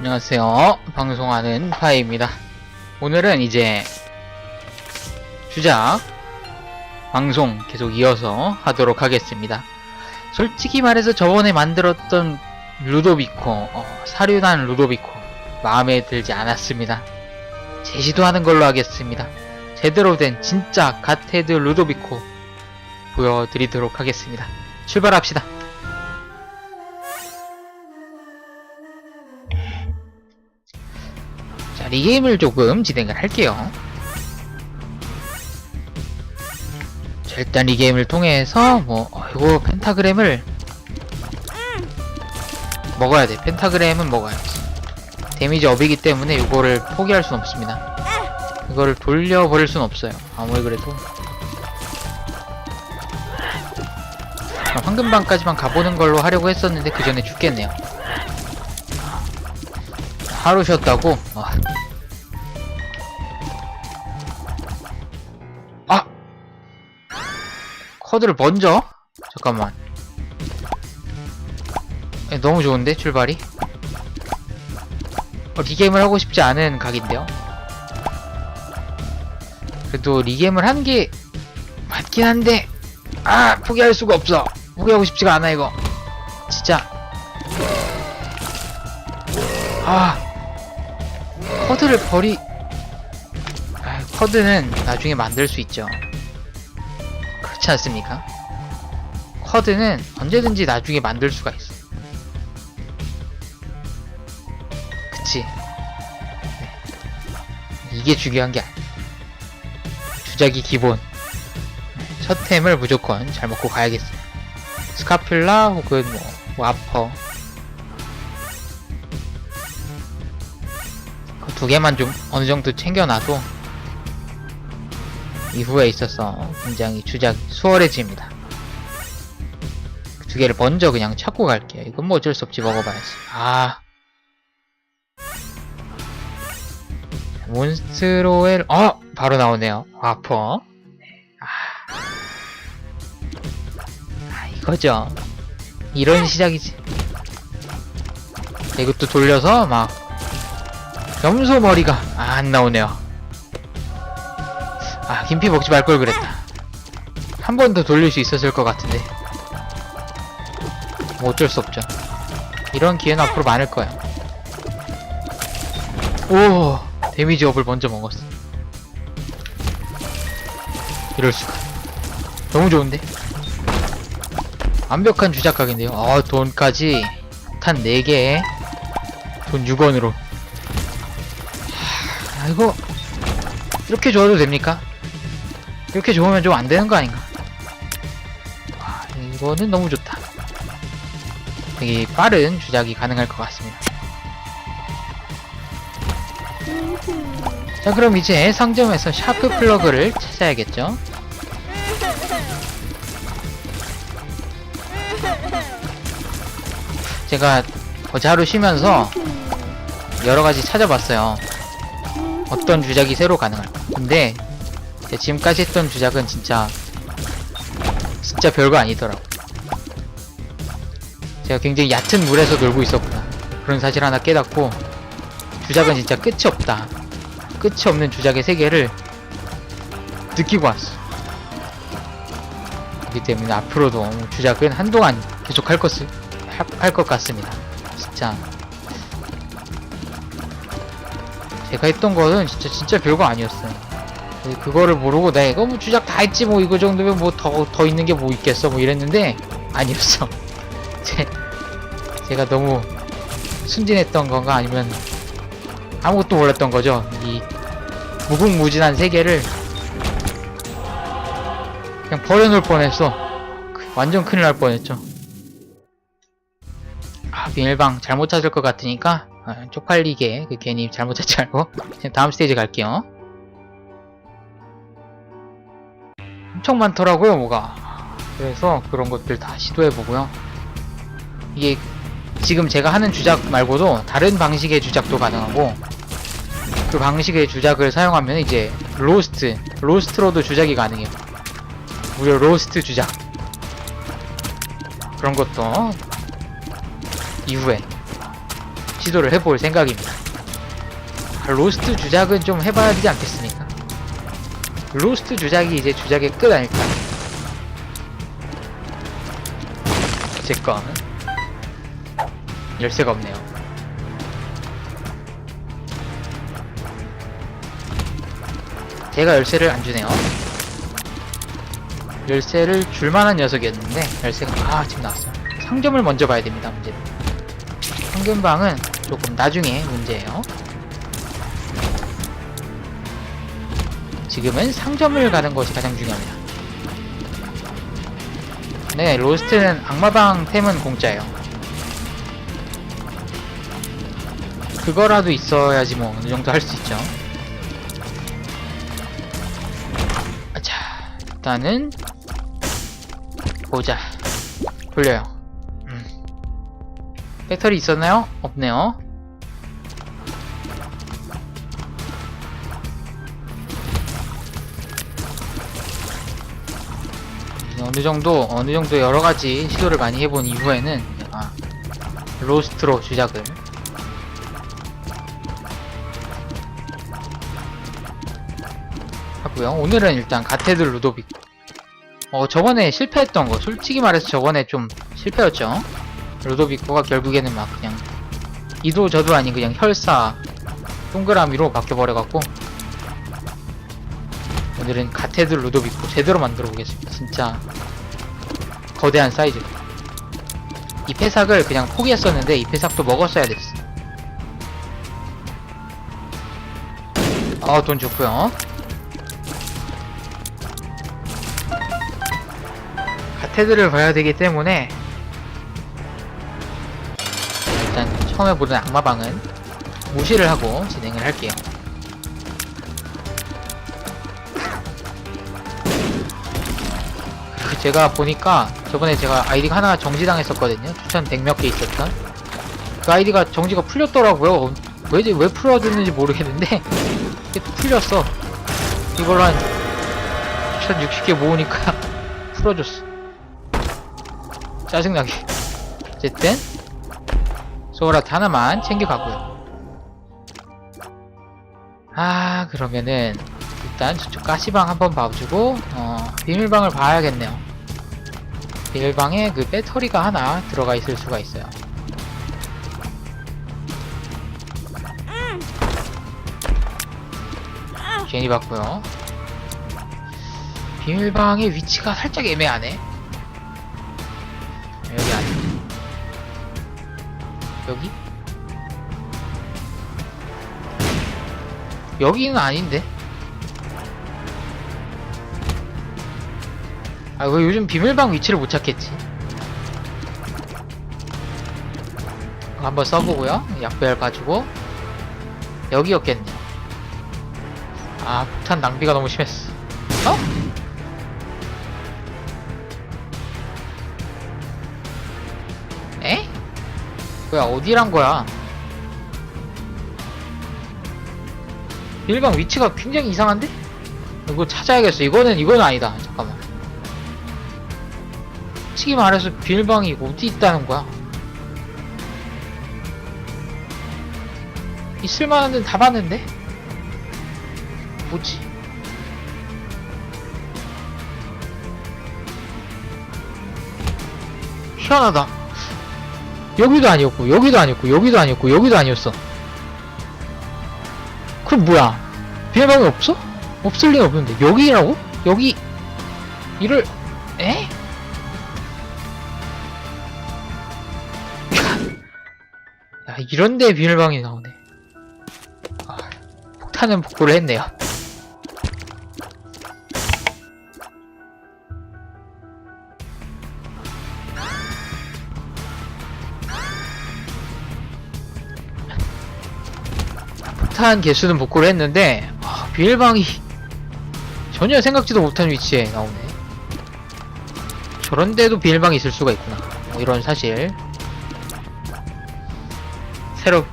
안녕하세요. 방송하는 파이입니다. 오늘은 이제 주작 방송 계속 이어서 하도록 하겠습니다. 솔직히 말해서 저번에 만들었던 루도비코, 어, 사륜한 루도비코 마음에 들지 않았습니다. 재시도 하는 걸로 하겠습니다. 제대로 된 진짜 갓헤드 루도비코 보여드리도록 하겠습니다. 출발합시다. 리게임을 조금 진행을 할게요. 자, 일단 리게임을 통해서, 뭐, 어이구, 펜타그램을 먹어야 돼. 펜타그램은 먹어야 돼. 데미지 업이기 때문에 이거를 포기할 순 없습니다. 이거를 돌려버릴 순 없어요. 아무리 그래도. 그럼 황금방까지만 가보는 걸로 하려고 했었는데 그 전에 죽겠네요. 하루 쉬었다고? 아. 아! 커드를 먼저? 잠깐만. 에, 너무 좋은데, 출발이? 어, 리게임을 하고 싶지 않은 각인데요? 그래도 리게임을 한게 맞긴 한데, 아! 포기할 수가 없어! 포기하고 싶지가 않아, 이거. 진짜. 아! 커드를 버리... 아, 커드는 나중에 만들 수 있죠. 그렇지 않습니까? 커드는 언제든지 나중에 만들 수가 있어. 그치? 네. 이게 중요한 게 아니야. 주작이 기본. 첫 템을 무조건 잘 먹고 가야겠어요. 스카필라 혹은 뭐, 뭐 아퍼. 그 두 개만 좀 어느 정도 챙겨놔도 이후에 있어서 굉장히 주작이 수월해집니다. 그두 개를 먼저 그냥 찾고 갈게요. 이건 뭐 어쩔 수 없지 먹어봐야지. 아. 몬스트로엘, 어! 바로 나오네요. 와퍼. 아. 아, 이거죠. 이런 시작이지. 이것도 돌려서 막 염소 머리가 아, 안 나오네요. 아, 김피 먹지 말 걸 그랬다. 한 번 더 돌릴 수 있었을 것 같은데. 뭐 어쩔 수 없죠. 이런 기회는 앞으로 많을 거야. 오, 데미지 업을 먼저 먹었어. 이럴 수가. 너무 좋은데? 완벽한 주작각인데요. 아, 돈까지 탄 4개에 돈 6원으로. 아, 이거 이렇게 줘도 됩니까? 이렇게 좋으면 좀 안 되는 거 아닌가? 와, 이거는 너무 좋다. 되게 빠른 주작이 가능할 것 같습니다. 자, 그럼 이제 상점에서 샤프 플러그를 찾아야겠죠? 제가 어제 하루 쉬면서 여러 가지 찾아봤어요. 어떤 주작이 새로 가능할까. 근데 지금까지 했던 주작은 진짜 진짜 별거 아니더라고. 제가 굉장히 얕은 물에서 놀고 있었구나. 그런 사실 하나 깨닫고 주작은 진짜 끝이 없다. 끝이 없는 주작의 세계를 느끼고 왔어. 그렇기 때문에 앞으로도 주작은 한동안 계속 할 것을 할것 같습니다. 진짜 제가 했던 거는 진짜 진짜 별거 아니었어요. 그- 그거를 모르고 내가 이거 뭐 주작 다 했지 뭐 이거 정도면 뭐 더 더 있는 게 뭐 있겠어 뭐 이랬는데 아니었어. 제 제가 너무 순진했던 건가 아니면 아무것도 몰랐던 거죠. 이 무궁무진한 세계를 그냥 버려놓을 뻔했어. 그- 완전 큰일 날 뻔했죠. 아, 비밀방 잘못 찾을 것 같으니까 아, 쪽팔리게 그 괜히 잘못 찾지 말고 다음 스테이지 갈게요. 엄청 많더라고요, 뭐가. 그래서 그런 것들 다 시도해보고요. 이게 지금 제가 하는 주작 말고도 다른 방식의 주작도 가능하고 그 방식의 주작을 사용하면 이제 로스트, 로스트로도 주작이 가능해요. 무려 로스트 주작. 그런 것도 이후에 시도를 해볼 생각입니다. 아, 로스트 주작은 좀 해봐야 되지 않겠습니까? 로스트 주작이 이제 주작의 끝 아닐까? 제건 열쇠가 없네요. 제가 열쇠를 안 주네요. 열쇠를 줄만한 녀석이었는데 열쇠가 아 지금 나왔어요. 상점을 먼저 봐야 됩니다. 문제는 상점방은 조금 나중에 문제예요. 지금은 상점을 가는 것이 가장 중요합니다. 네, 로스트는 악마방 템은 공짜예요. 그거라도 있어야지 뭐 어느 정도 할 수 있죠. 자, 일단은 보자. 돌려요. 음. 배터리 있었나요? 없네요. 어느 정도 어느 정도 여러 가지 시도를 많이 해본 이후에는 제가 로스트로 주작을 하고요. 오늘은 일단 가테들 루도빅. 어 저번에 실패했던 거 솔직히 말해서 저번에 좀 실패였죠. 루도비코가 결국에는 막 그냥 이도 저도 아닌 그냥 혈사 동그라미로 바뀌어버려갖고 오늘은 가테들 루도비코 제대로 만들어 보겠습니다. 진짜 거대한 사이즈. 이 패삭을 그냥 포기했었는데 이 패삭도 먹었어야 됐어. 아, 돈 좋고요. 가테드를 봐야 되기 때문에 일단 처음에 보는 악마방은 무시를 하고 진행을 할게요. 제가 보니까 저번에 제가 아이디가 하나 정지당했었거든요. 추천 100몇 개 있었던. 그 아이디가 정지가 풀렸더라고요. 왜, 왜 풀어줬는지 모르겠는데, 풀렸어. 이걸로 한 추천 60개 모으니까 풀어줬어. 짜증나게. 어쨌든, 소라트 하나만 챙겨가고요. 아, 그러면은, 일단 저쪽 가시방 한번 봐주고 어, 비밀방을 봐야겠네요. 비밀방에 그 배터리가 하나 들어가 있을 수가 있어요. 괜히 봤고요. 비밀방의 위치가 살짝 애매하네. 여기 아니. 여기? 여기는 아닌데. 아, 왜 요즘 비밀방 위치를 못 찾겠지? 한번 써보고요. 약별 가지고 여기였겠네요. 아, 폭탄 낭비가 너무 심했어. 어? 에? 뭐야, 어디란 거야? 비밀방 위치가 굉장히 이상한데? 이거 찾아야겠어. 이거는, 이건 아니다. 잠깐만. 솔직히 말해서 비밀방이 어디 있다는 거야? 있을만한 데는 다 봤는데? 뭐지? 희한하다. 여기도 아니었고, 여기도 아니었고, 여기도 아니었고, 여기도 아니었어. 그럼 뭐야? 비밀방이 없어? 없을 리가 없는데. 여기라고? 여기, 이를, 에? 이런데 비밀방이 나오네. 아, 폭탄은 복구를 했네요. 폭탄 개수는 복구를 했는데, 아, 비밀방이 전혀 생각지도 못한 위치에 나오네. 저런데도 비밀방이 있을 수가 있구나. 뭐 이런 사실.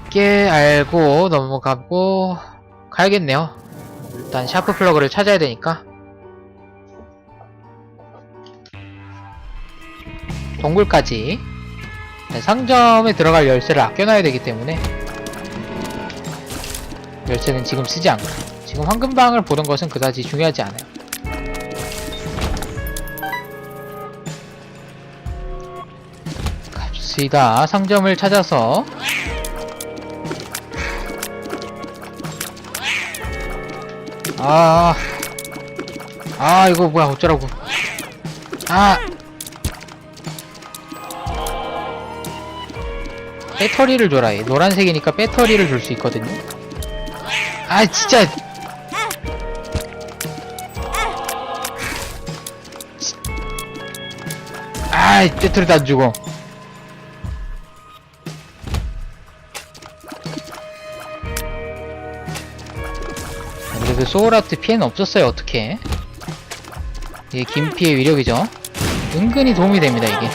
새롭게 알고 넘어가고 가야겠네요. 일단 샤프 플러그를 찾아야 되니까 동굴까지 네, 상점에 들어갈 열쇠를 아껴놔야 되기 때문에 열쇠는 지금 쓰지 않고 지금 황금방을 보던 것은 그다지 중요하지 않아요. 갑시다. 상점을 찾아서 아, 아 이거 뭐야 어쩌라고? 아, 배터리를 줘라. 얘. 노란색이니까 배터리를 줄 수 있거든요. 아 진짜. 아 배터리도 안 주고. 그래도 소울아트 피해는 없었어요 어떻게? 이게 긴피의 위력이죠. 은근히 도움이 됩니다 이게.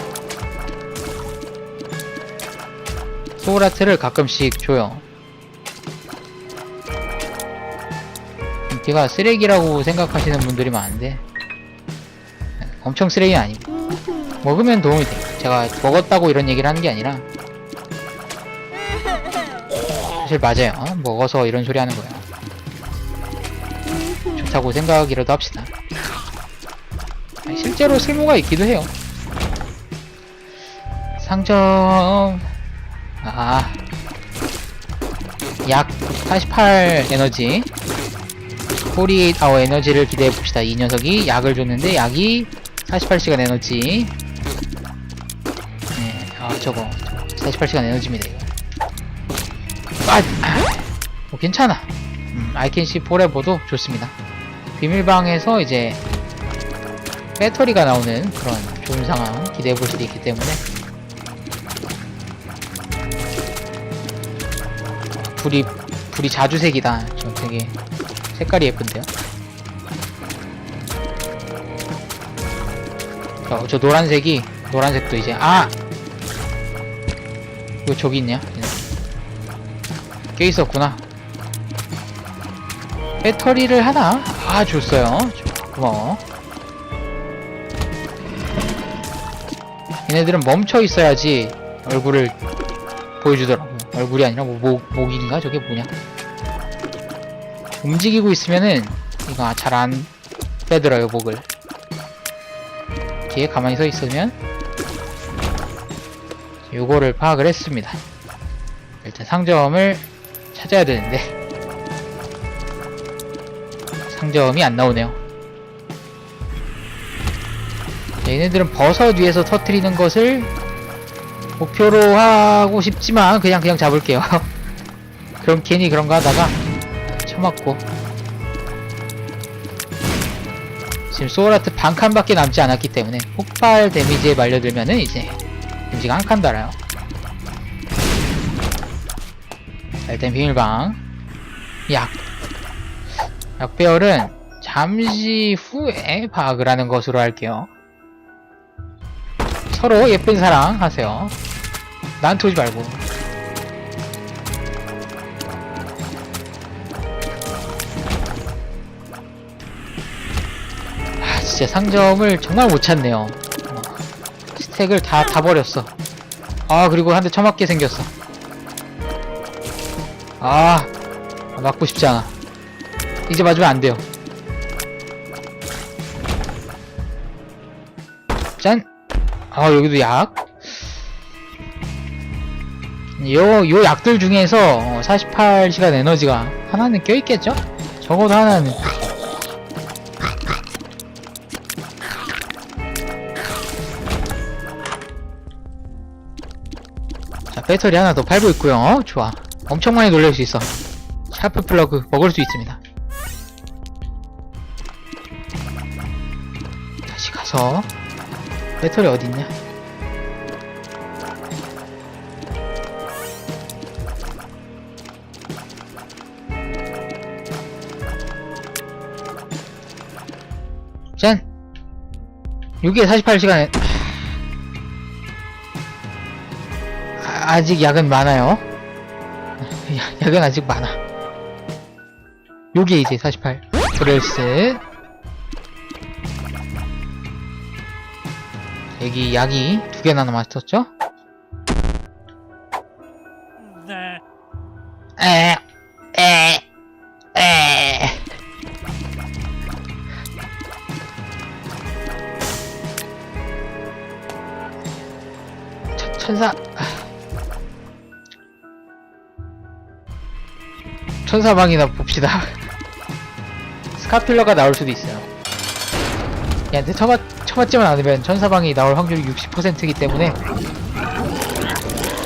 소울아트를 가끔씩 줘요. 인기가 쓰레기라고 생각하시는 분들이 많은데 엄청 쓰레기는 아닙니다. 먹으면 도움이 돼요. 제가 먹었다고 이런 얘기를 하는 게 아니라 사실 맞아요. 어? 먹어서 이런 소리 하는 거예요. 좋다고 생각이라도 합시다. 실제로 쓸모가 있기도 해요. 상점 아, 약 48 에너지. 48 에너지를 기대해 봅시다. 이 녀석이 약을 줬는데, 약이 48시간 에너지. 네, 아, 저거. 48시간 에너지입니다, 이거. 아, 아, 뭐, 괜찮아. 음, 아이캔시 포레버도 좋습니다. 비밀방에서 이제, 배터리가 나오는 그런 좋은 상황 기대해 볼 수도 있기 때문에, 불이 불이 자주색이다. 저 되게 색깔이 예쁜데요. 저, 저 노란색이 노란색도 이제 아 이거 저기 있냐? 껴 있었구나. 배터리를 하나 아 줬어요. 고마워. 얘네들은 멈춰 있어야지 얼굴을 보여주더라고. 얼굴이 아니라 뭐 목, 목인가? 저게 뭐냐? 움직이고 있으면은 이거 잘 안 빼들어요, 목을. 뒤에 가만히 서 있으면 요거를 파악을 했습니다. 일단 상점을 찾아야 되는데 상점이 안 나오네요. 얘네들은 버섯 위에서 터트리는 것을 목표로 하고 싶지만 그냥 그냥 잡을게요. 그럼 괜히 그런 거 하다가 쳐맞고 지금 소울아트 반 칸밖에 남지 않았기 때문에 폭발 데미지에 말려들면은 이제 데미지가 한 칸 달아요. 자, 일단 비밀방 약 약배열은 잠시 후에 파악을 하는 것으로 할게요. 서로 예쁜 사랑 하세요. 오지 말고. 아, 진짜 상점을 정말 못 찾네요. 어, 스택을 다, 다 버렸어. 아, 그리고 한 대 처맞게 생겼어. 아, 맞고 싶지 않아. 이제 맞으면 안 돼요. 짠! 아, 여기도 약. 요, 요 약들 중에서 48시간 에너지가 하나는 껴있겠죠? 적어도 하나는. 자, 배터리 하나 더 팔고 있고요. 어, 좋아. 엄청 많이 놀릴 수 있어. 샤프 플러그 먹을 수 있습니다. 가서 배터리 어딨냐? 짠! 여기에 48시간에 아, 아직 약은 많아요. 야, 약은 아직 많아. 여기에 이제 48. 브레스. 여기 약이 두 개나 남았었죠? 네. 에. 에. 에. 천사. 천사방이나 봅시다. 스카필러가 나올 수도 있어요. 얘한테 쳐봤, 쳐맞지만 않으면 천사방이 나올 확률이 60%이기 때문에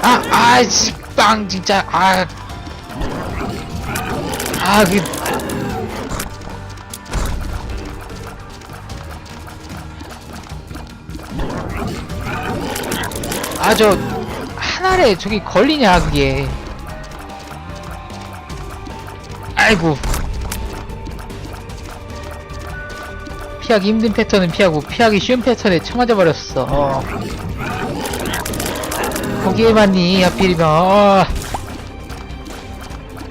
아! 아이씨 빵 진짜 아 아, 그. 아, 저, 하나에 저기 걸리냐, 그게. 아이고. 피하기 힘든 패턴은 피하고, 피하기 쉬운 패턴에 쳐맞아버렸어. 어. 거기에 맞니, 하필이면, 어.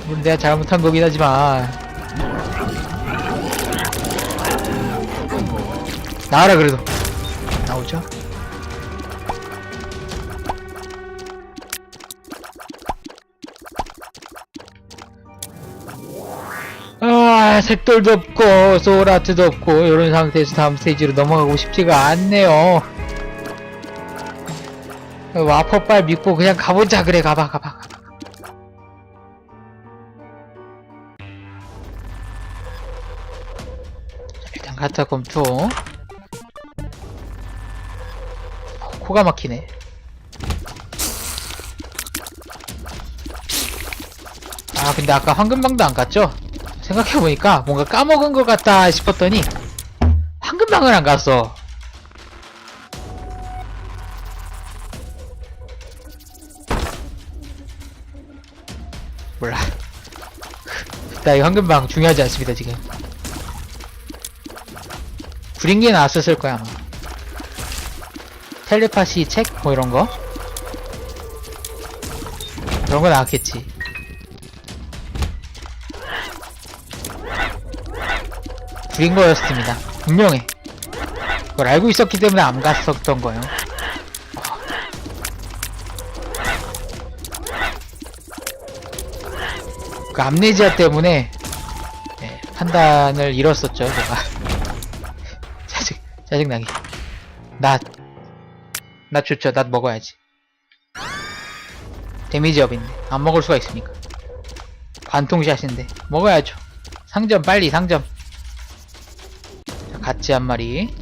물론 내가 잘못한 거긴 하지만 나와라 그래도 나오죠 아 색돌도 없고 소울아트도 없고 이런 상태에서 다음 스테이지로 넘어가고 싶지가 않네요. 와퍼빨 믿고 그냥 가보자. 그래 가봐 가봐 가봐. 일단 가타 검토 어, 코가 막히네. 아 근데 아까 황금방도 안 갔죠? 생각해보니까 뭔가 까먹은 것 같다 싶었더니 황금방을 안 갔어 몰라 나이 황금방 중요하지 않습니다 지금 구린 게 나왔었을 거야 아마 텔레파시 책? 뭐 이런 거? 그런 거 나왔겠지 구린 거였습니다 분명해 그걸 알고 있었기 때문에 안 갔었던 거예요 그 암네지아 때문에 네, 판단을 잃었었죠 제가 짜증, 짜증나게. 낫. 낫 좋죠. 낫 먹어야지. 데미지 업인데. 안 먹을 수가 있으니까. 관통샷인데. 먹어야죠. 상점, 빨리, 상점. 자, 같이 한 마리.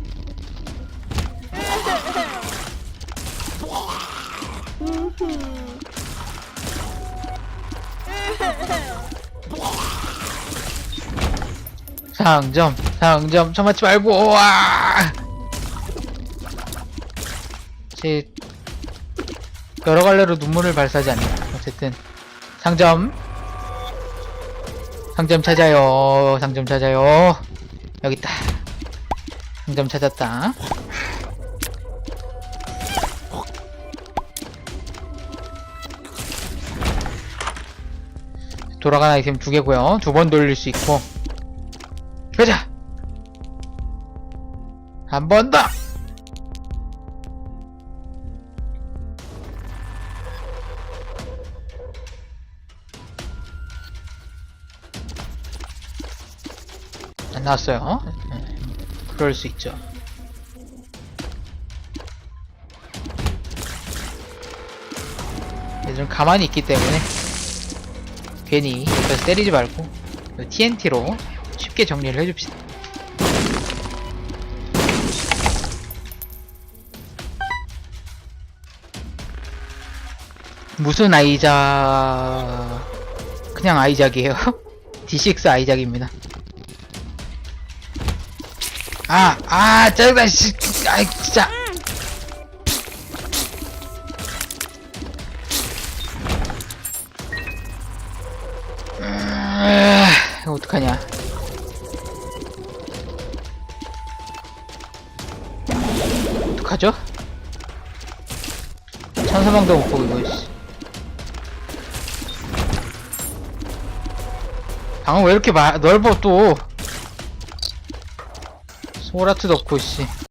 상점, 상점, 쳐맞지 말고, 와! 제, 여러 갈래로 눈물을 발사하지 않네. 어쨌든, 상점. 상점 찾아요. 상점 찾아요. 여기 있다. 상점 찾았다. 돌아간 아이템 두 개고요. 두 번 돌릴 수 있고. 가자! 한 번 더! 안 나왔어요. 네, 그럴 수 있죠. 좀 가만히 있기 때문에 괜히 옆에서 때리지 말고 TNT로 쉽게 정리를 해줍시다. 무슨 아이작 그냥 아이작이에요 D6 아이작입니다 아, 아, 짜증나, 씨, 아이, 진짜. 음, 이거 어떡하냐. 어떡하죠? 천사망도 못 보고, 이거, 씨. 방은 왜 이렇게 마, 넓어, 또. 소라트도 없고, 씨.